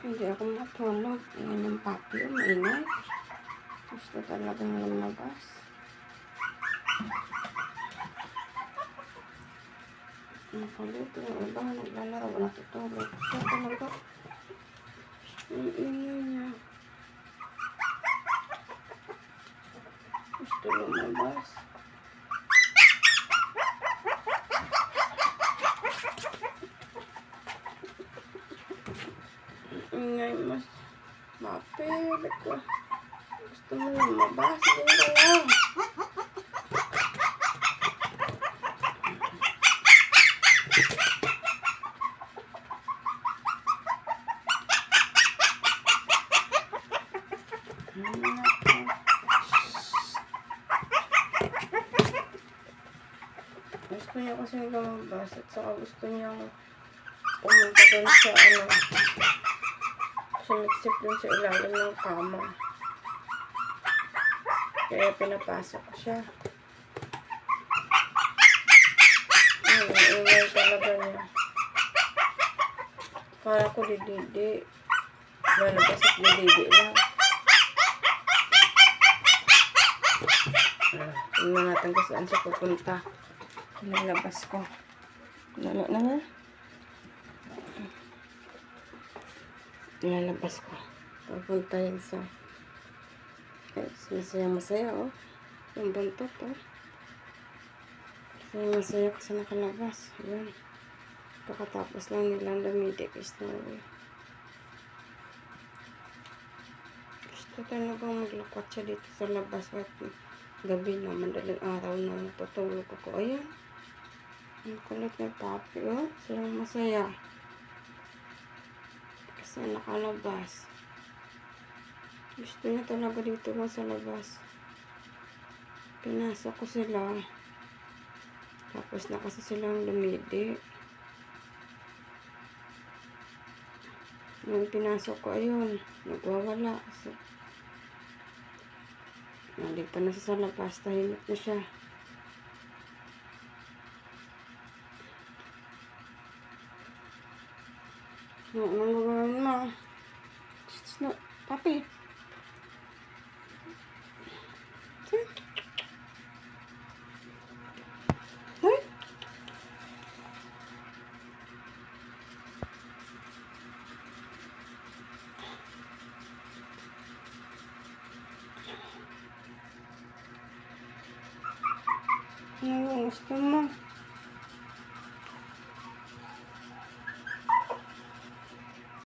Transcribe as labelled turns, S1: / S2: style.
S1: Hindi ako matulog. Ayan yung papi, maingay. Gusto talagang lumabas. Ang kulit, yung iba, naglalaro, natutulog. Siya talaga. Ang ingay niya. Gusto lumabas. Ang ingay mas mapilit ko. Gusto mo lumabas, hindi ka lang. Gusto niya kasi at saka gusto niya pumunta dun sa ano sumiksip dun sa ilalim ng kama. Kaya pinapasok ko siya. Ay, ingay talaga niya. Kala ko dididi. Lalabas at dididi lang. Ah, Tingnan natin kung saan siya pupunta. Nalabas ko. Lalo na nga. Nalabas ko. Pupunta yan sa... Ay, masaya masaya oh. Yung buntot oh. Masaya masaya kasi nakalabas. Yan. Pagkatapos lang nilang lumidi kay Snowy. Gusto talagang maglakot siya dito sa labas at gabi na, madaling araw na natutulog ako. Ayan. Ang kulit ng papi, oh. Silang masaya. Kasi nakalabas. Gusto niya talaga dito lang sa labas. Pinasok ko sila. Tapos na kasi silang lumidi. Nung pinasok ko, ayun, nagwawala. So, nandito na siya sa labas. Tahimik na siya. Nangunan na. It's not puppy. Ну, что мы?